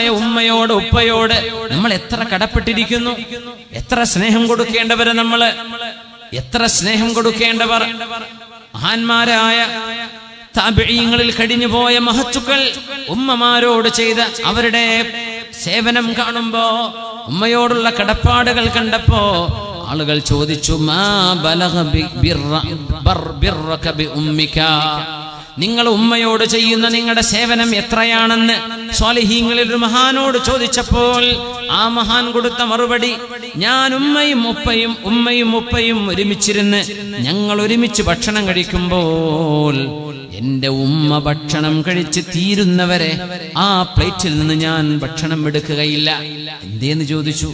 മഹത്തായ ഉമ്മയോട് ഉപ്പയോട് നമ്മൾ എത്ര കടപ്പെട്ടിരിക്കുന്നു? എത്ര സ്നേഹം കൊടുക്കേണ്ടവര് നമ്മൾ? എത്ര സ്നേഹം കൊടുക്കേണ്ടവർ? മഹാന്മാരായ താപിഴയങ്ങളിൽ കഴിഞ്ഞുപോയ മഹത്തുക്കൾ ഉമ്മമാരോട് ചെയ്ത അവരുടെ സേവനം കാണുമ്പോ ഉമ്മയോടുള്ള കടപ്പാടുകൾ കണ്ടപ്പോ ആളുകൾ ചോദിച്ചു മാ ബലഗ ബി- നിങ്ങൾ ഉമ്മയോട് ചെയ്യുന്ന നിങ്ങളുടെ സേവനം എത്രയാണെന്ന് സ്വാലിഹീങ്ങളിൽ ഒരു മഹാനോട് ചോദിച്ചപ്പോൾ ആ മഹാൻ കൊടുത്ത മറുപടി ഞാൻ ഉമ്മയും ഉപ്പയും ഉമ്മയും ഉപ്പയും ഒരുമിച്ചിരുന്ന് ഞങ്ങൾ ഒരുമിച്ച് ഭക്ഷണം കഴിക്കുമ്പോൾ എന്റെ ഉമ്മ ഭക്ഷണം കഴിച്ച് തീരുന്നവരെ ആ പ്ലേറ്റിൽ നിന്ന് ഞാൻ ഭക്ഷണം എടുക്കുകയില്ല. എന്തേന്ന് ചോദിച്ചു?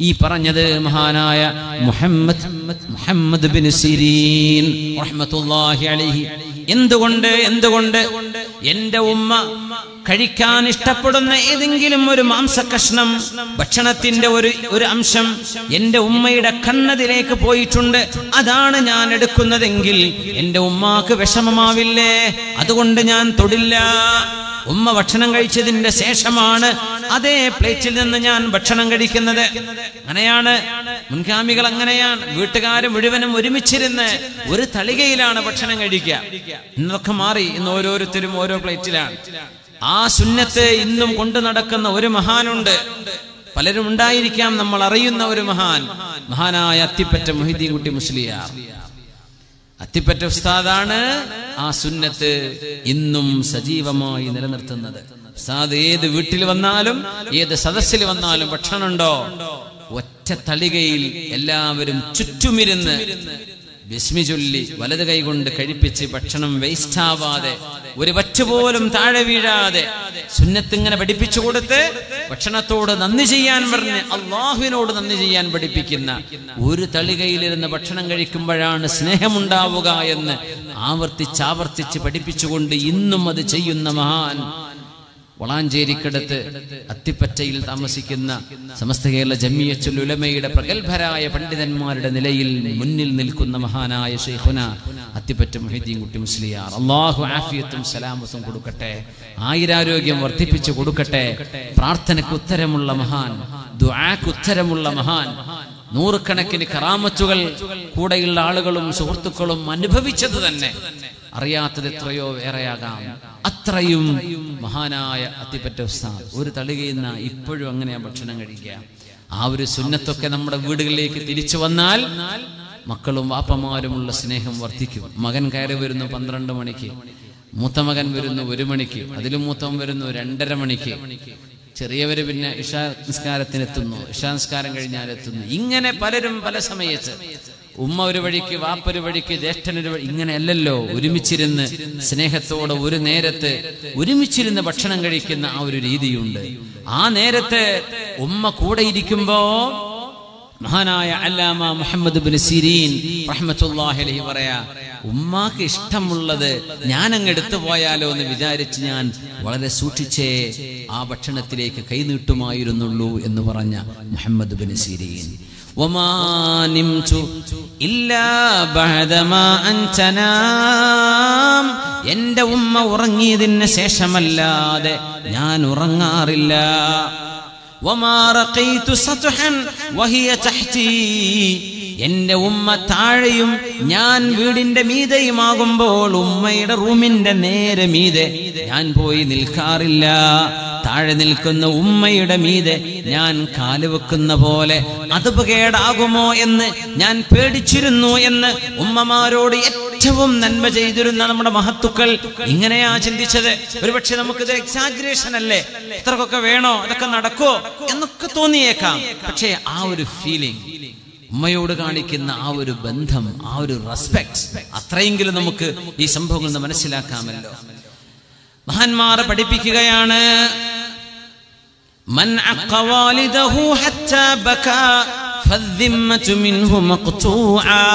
ഈ പറഞ്ഞത് മഹാനായ മുഹമ്മദ് മുഹമ്മദ് ബിൻ സിരീൻ റഹ്മത്തുള്ളാഹി അലൈഹി. എന്തുകൊണ്ട് എന്തുകൊണ്ട്? എന്റെ ഉമ്മ കഴിക്കാൻ ഇഷ്ടപ്പെടുന്ന ഏതെങ്കിലും ഒരു മാംസകഷ്ണം ഭക്ഷണത്തിന്റെ ഒരു ഒരു അംശം എന്റെ ഉമ്മയുടെ കണ്ണതിലേക്ക് പോയിട്ടുണ്ട്. അതാണ് ഞാൻ എടുക്കുന്നതെങ്കിൽ എന്റെ ഉമ്മാക്ക് വിഷമമാവില്ലേ? അതുകൊണ്ട് ഞാൻ തൊടില്ല. ഉമ്മ ഭക്ഷണം കഴിച്ചതിന്റെ ശേഷമാണ് അതേ പ്ലേറ്റിൽ നിന്ന് ഞാൻ ഭക്ഷണം കഴിക്കുന്നത്. അങ്ങനെയാണ്. മുൻഗാമികൾ അങ്ങനെയാണ്. വീട്ടുകാർ മുഴുവനും ഒരുമിച്ചിരുന്ന് ഒരു തളികയിലാണ് ഭക്ഷണം കഴിക്കുക. ഇന്നൊക്കെ മാറി. ഇന്ന് ഓരോരുത്തരും ഓരോ പ്ലേറ്റിലാണ്. ആ സുന്നത്ത് ഇന്നും കൊണ്ടു നടക്കുന്ന ഒരു മഹാനുണ്ട്. പലരും ഉണ്ടായിരിക്കാം നമ്മൾ അറിയുന്ന ഒരു മഹാൻ. മഹാനായ അത്തിപ്പറ്റ മൊഹിദ്ദീൻ കുട്ടി മുസ്ലിയാർ. അത്തിപ്പറ്റ ഉസ്താദാണ് ആ സുന്നത്ത് ഇന്നും സജീവമായി നിലനിർത്തുന്നത്. ഉസ്താദ് ഏത് വീട്ടിൽ വന്നാലും ഏത് സദസ്സിൽ വന്നാലും ഭക്ഷണമുണ്ടോ? ഒറ്റ തളികയിൽ എല്ലാവരും ചുറ്റുമിരുന്ന് ബിസ്മി ചൊല്ലി വലത് കൈകൊണ്ട് കഴിപ്പിച്ച് ഭക്ഷണം വേസ്റ്റ് ആവാതെ ഒരു വറ്റുപോലും താഴെ വീഴാതെ സുന്നത്തിങ്ങനെ പഠിപ്പിച്ചു കൊടുത്ത് ഭക്ഷണത്തോട് നന്ദി ചെയ്യാൻ പറഞ്ഞ് അള്ളാഹുവിനോട് നന്ദി ചെയ്യാൻ പഠിപ്പിക്കുന്ന ഒരു തളികയിലിരുന്ന് ഭക്ഷണം കഴിക്കുമ്പോഴാണ് സ്നേഹമുണ്ടാവുക എന്ന് ആവർത്തിച്ചാവർത്തിച്ച് പഠിപ്പിച്ചുകൊണ്ട് ഇന്നും അത് ചെയ്യുന്ന മഹാൻ വളാഞ്ചേരിക്കടുത്ത് അത്തിപ്പറ്റയിൽ താമസിക്കുന്ന സമസ്ത കേരള ജമ്മിയച്ചുലുലമയുടെ പ്രഗത്ഭരായ പണ്ഡിതന്മാരുടെ നിലയിൽ മുന്നിൽ നിൽക്കുന്ന മഹാനായ ഷെയ്ഖുന അത്തിപ്പറ്റ മൊഹീദ്ദീൻ കുട്ടി മുസ്ലിയാർ. അള്ളാഹു ആഫിയത്തും സലാമത്തും കൊടുക്കട്ടെ ആയിരാരോഗ്യം വർദ്ധിപ്പിച്ചു കൊടുക്കട്ടെ പ്രാർത്ഥനയ്ക്ക് ഉത്തരമുള്ള മഹാൻ ദുആക്ക് ഉത്തരമുള്ള മഹാൻ നൂറുകണക്കിന് കറാമത്തുകൾ കൂടെയുള്ള ആളുകളും സുഹൃത്തുക്കളും അനുഭവിച്ചത് തന്നെ. അറിയാത്തത് എത്രയോ വേറെയാകാം. അത്രയും മഹാനായ അത്തിപ്പറ്റ ഉസ്താദ് ഒരു തളികയുന്ന ഇപ്പോഴും അങ്ങനെയാ ഭക്ഷണം കഴിക്കുക. ആ ഒരു സുന്നത്തൊക്കെ നമ്മുടെ വീടുകളിലേക്ക് തിരിച്ചു വന്നാൽ മക്കളും വാപ്പമാരുമുള്ള സ്നേഹം വർദ്ധിക്കും. മകൻ കയറി വരുന്നു പന്ത്രണ്ട് മണിക്ക്. മൂത്ത മകൻ വരുന്നു ഒരു മണിക്ക്. അതിലും മൂത്തം വരുന്നു രണ്ടര മണിക്ക്. ചെറിയവര് പിന്നെ ഇഷാ നിസ്കാരത്തിനെത്തുന്നു. ഇഷാ നിസ്കാരം കഴിഞ്ഞാൽ എത്തുന്നു. ഇങ്ങനെ പലരും പല സമയത്ത് ഉമ്മ ഒരു വഴിക്ക് വാപ്പൊരു വഴിക്ക് ജ്യേഷ്ഠൻ ഒരു വഴി ഇങ്ങനെയല്ലല്ലോ. ഒരുമിച്ചിരുന്ന് സ്നേഹത്തോടെ ഒരു നേരത്ത് ഒരുമിച്ചിരുന്ന് ഭക്ഷണം കഴിക്കുന്ന ആ ഒരു രീതിയുണ്ട്. ആ നേരത്തെ ഉമ്മ കൂടെ ഇരിക്കുമ്പോ മഹാനായ അല്ലാമ മുഹമ്മദ് ബിൻ സിരീൻ റഹ്മത്തുള്ളാഹി അലൈഹി പറയാ ഉമ്മാക്ക് ഇഷ്ടമുള്ളത് ഞാൻ എടുത്തു പോയാലോ എന്ന് വിചാരിച്ച് ഞാൻ വളരെ സൂക്ഷിച്ചേ ആ ഭക്ഷണത്തിലേക്ക് കൈനീട്ടുമായിരുന്നുള്ളൂ എന്ന് പറഞ്ഞ മുഹമ്മദ് ബിൻ സിരീൻ. وما نمت إلا بعدما أنت نام എന്റെ ഉമ്മ ഉറങ്ങിയതിന് ശേഷമല്ലാതെ ഞാൻ ഉറങ്ങാറില്ല وما رقيت سطحا وهي تحتي എന്റെ ഉമ്മ താഴെയും ഞാൻ വീടിന്റെ മീതയുമാകുമ്പോൾ ഉമ്മയുടെ റൂമിന്റെ നേരെ മീതെ ഞാൻ പോയി നിൽക്കാറില്ല താഴെ നിൽക്കുന്ന ഉമ്മയുടെ മീതെ ഞാൻ കാലുവെക്കുന്ന പോലെ അത് കേടാകുമോ എന്ന് ഞാൻ പേടിച്ചിരുന്നു എന്ന് ഉമ്മമാരോട് ഏറ്റവും നന്മ ചെയ്തിരുന്ന നമ്മുടെ മഹത്തുക്കൾ ഇങ്ങനെയാ ചിന്തിച്ചത്. ഒരുപക്ഷെ നമുക്കിത് എക്സാഗ്രേഷൻ അല്ലേ? ഇത്രക്കൊക്കെ വേണോ? അതൊക്കെ നടക്കോ എന്നൊക്കെ തോന്നിയേക്കാം. പക്ഷേ ആ ഒരു ഫീലിംഗ് ഉമ്മയോട് കാണിക്കുന്ന ആ ഒരു ബന്ധം ആ ഒരു റെസ്പെക്ട് അത്രയെങ്കിലും നമുക്ക് ഈ സംഭവങ്ങൾ മനസ്സിലാക്കാമല്ലോ. മഹാന്മാരെ പഠിപ്പിക്കുകയാണ്. من عق والده حتى بكى فالذمة منه مقطوعا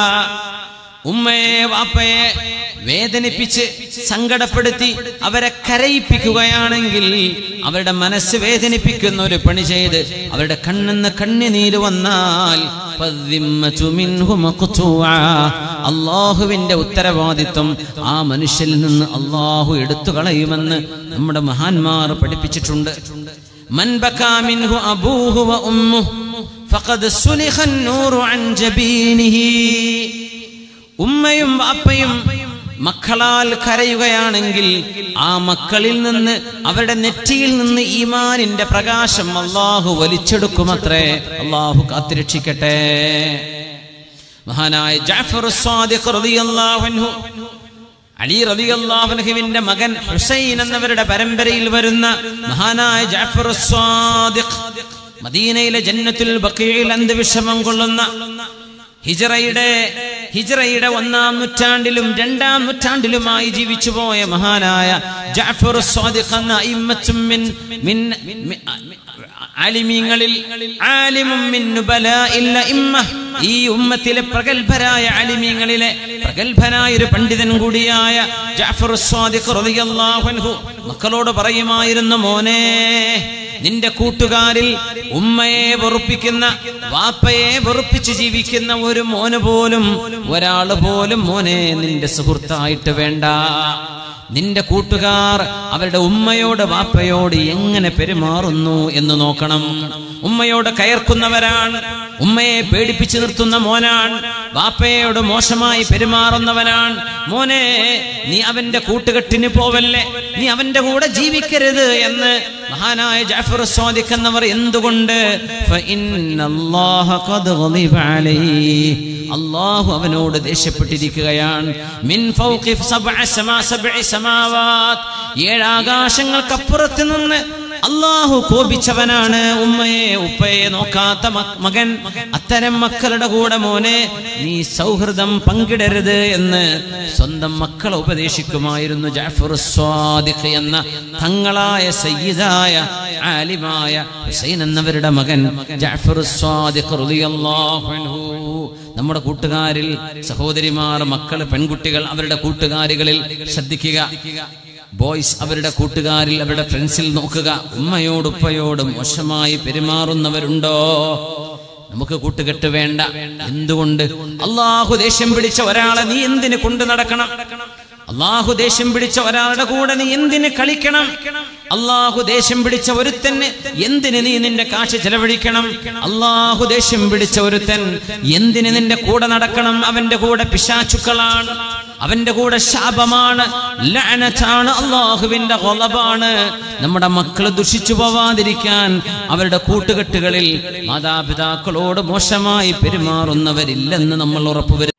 ഉമ്മയെ വാപ്പയെ വേദനിപ്പിച്ച് സങ്കടപ്പെടുത്തി അവരെ കരയിപ്പിക്കുകയാണെങ്കിൽ അവരുടെ മനസ്സ് വേദനിപ്പിക്കുന്ന ഒരു പണി ചെയ്ത് അവരുടെ കണ്ണെന്ന് കണ്ണിനീര് വന്നാൽ ഫദ്ദിമ്മതു മിൻഹു മഖ്തൂആ. അള്ളാഹുവിന്റെ ഉത്തരവാദിത്വം ആ മനുഷ്യനിൽ നിന്ന് അള്ളാഹു എടുത്തു കളയുമെന്ന് നമ്മുടെ മഹാന്മാർ പഠിപ്പിച്ചിട്ടുണ്ട് മൻ ബകാ മിൻഹു അബൂഹു വ ഉമ്മുഹു ഫഖദ് സുലിഖ النور عن جبينه ഉമ്മയും വാപ്പയും മക്കളാൽ കരയുകയാണെങ്കിൽ ആ മക്കളിൽ നിന്ന് അവരുടെ നെറ്റിയിൽ നിന്ന് ഈമാനിന്റെ പ്രകാശം അള്ളാഹു വലിച്ചെടുക്കുമത്രേ അള്ളാഹു കാത്തിരക്ഷിക്കട്ടെ മഹാനായ ജാഫർ സ്വാദിഖ് റളിയല്ലാഹു അൻഹു അലി റബി അള്ളാഹുഹുവിന്റെ മകൻ ഹുസൈൻ എന്നവരുടെ പരമ്പരയിൽ വരുന്ന മഹാനായ ജാഫർ മദീനയിലെ ജന്നത്തുൽ ബഖീയിൽ അന്ത്യവിഷമം കൊള്ളുന്ന ഹിജറയുടെ ഹിജറയുടെ ഒന്നാം നൂറ്റാണ്ടിലും രണ്ടാം നൂറ്റാണ്ടിലുമായി ജീവിച്ചു പോയ മഹാനായ ജാഫർ സ്വാദിഖ് മിൻ ആലിമീങ്ങളിൽ ആലിമും മിൻ ഇമ്മ ഈ ഉമ്മത്തിലെ പ്രഗത്ഭരായ ആലിമീങ്ങളിലെ പ്രഗത്ഭനായ ഒരു പണ്ഡിതൻ കൂടിയായ ജാഫർ മക്കളോട് പറയുമായിരുന്നു മോനെ നിന്റെ കൂട്ടുകാരിൽ ഉമ്മയെ വെറുപ്പിക്കുന്ന വാപ്പയെ വെറുപ്പിച്ച് ജീവിക്കുന്ന ഒരു മോന് പോലും ഒരാൾ പോലും മോനെ നിന്റെ സുഹൃത്തായിട്ട് വേണ്ട. നിന്റെ കൂട്ടുകാർ അവരുടെ ഉമ്മയോട് വാപ്പയോട് എങ്ങനെ പെരുമാറുന്നു എന്ന് നോക്കണം. ഉമ്മയോട് കയർക്കുന്നവരാണ് ഉമ്മയെ പേടിപ്പിച്ചു നിർത്തുന്ന മോനാണ് വാപ്പയോട് മോശമായി പെരുമാറുന്നവനാണ്. മോനെ നീ അവന്റെ കൂട്ടുകെട്ടിന് പോവല്ലേ? നീ അവന്റെ കൂടെ ജീവിക്കരുത് എന്ന് മഹാനായ ജാഫർ സ്വാദിക്കുന്നവർ എന്തുകൊണ്ട്? അള്ളാഹു അവനോട് ദേഷ്യപ്പെട്ടിരിക്കുകയാണ്. മിൻ ഏഴാകാശങ്ങൾക്കപ്പുറത്ത് നിന്ന് അള്ളാഹു കോപിച്ചവനാണ്. ഉമ്മയെ ഉപ്പയെ നോക്കാത്ത മകൻ. അത്തരം മക്കളുടെ കൂടെ മോനെ നീ സൗഹൃദം പങ്കിടരുത് എന്ന് സ്വന്തം മക്കളെ ഉപദേശിക്കുമായിരുന്നു ജാഫർ സ്വാദിഖ് എന്ന തങ്ങളായ സയ്യിദായ ആലിമായ ഹുസൈൻ എന്നവരുടെ മകൻ ജാഫർ സ്വാദിഖ് റളിയല്ലാഹു അൻഹു. നമ്മുടെ കൂട്ടുകാരിൽ സഹോദരിമാർ മക്കൾ പെൺകുട്ടികൾ അവരുടെ കൂട്ടുകാരികളിൽ ശ്രദ്ധിക്കുക. ബോയ്സ് അവരുടെ കൂട്ടുകാരിൽ അവരുടെ ഫ്രണ്ട്സിൽ നോക്കുക. ഉമ്മയോട് ഉപ്പയോട് മോശമായി പെരുമാറുന്നവരുണ്ടോ? നമുക്ക് കൂട്ടുകെട്ട് വേണ്ട. എന്തുകൊണ്ട്? അള്ളാഹു ദേഷ്യം പിടിച്ച ഒരാളെ നീ എന്തിന് കൊണ്ടു നടക്കണം? അള്ളാഹു ദേഷ്യം പിടിച്ച ഒരാളുടെ കൂടെ നീ എന്തിന് കളിക്കണം? അള്ളാഹു ദേഷ്യം പിടിച്ച ഒരുത്തന് എന്തിന് നീ നിന്റെ കാശ് ചെലവഴിക്കണം? അള്ളാഹു ദേഷ്യം പിടിച്ച ഒരുത്തൻ എന്തിന് നിന്റെ കൂടെ നടക്കണം? അവന്റെ കൂടെ പിശാചുക്കളാണ്. അവന്റെ കൂടെ ശാപമാണ്. ലഅനത്താണ് അള്ളാഹുവിന്റെ കൊലപാണ് നമ്മുടെ മക്കൾ ദുഷിച്ചു പോവാതിരിക്കാൻ അവരുടെ കൂട്ടുകെട്ടുകളിൽ മാതാപിതാക്കളോട് മോശമായി പെരുമാറുന്നവരില്ലെന്ന് നമ്മൾ ഉറപ്പുവരുത്തും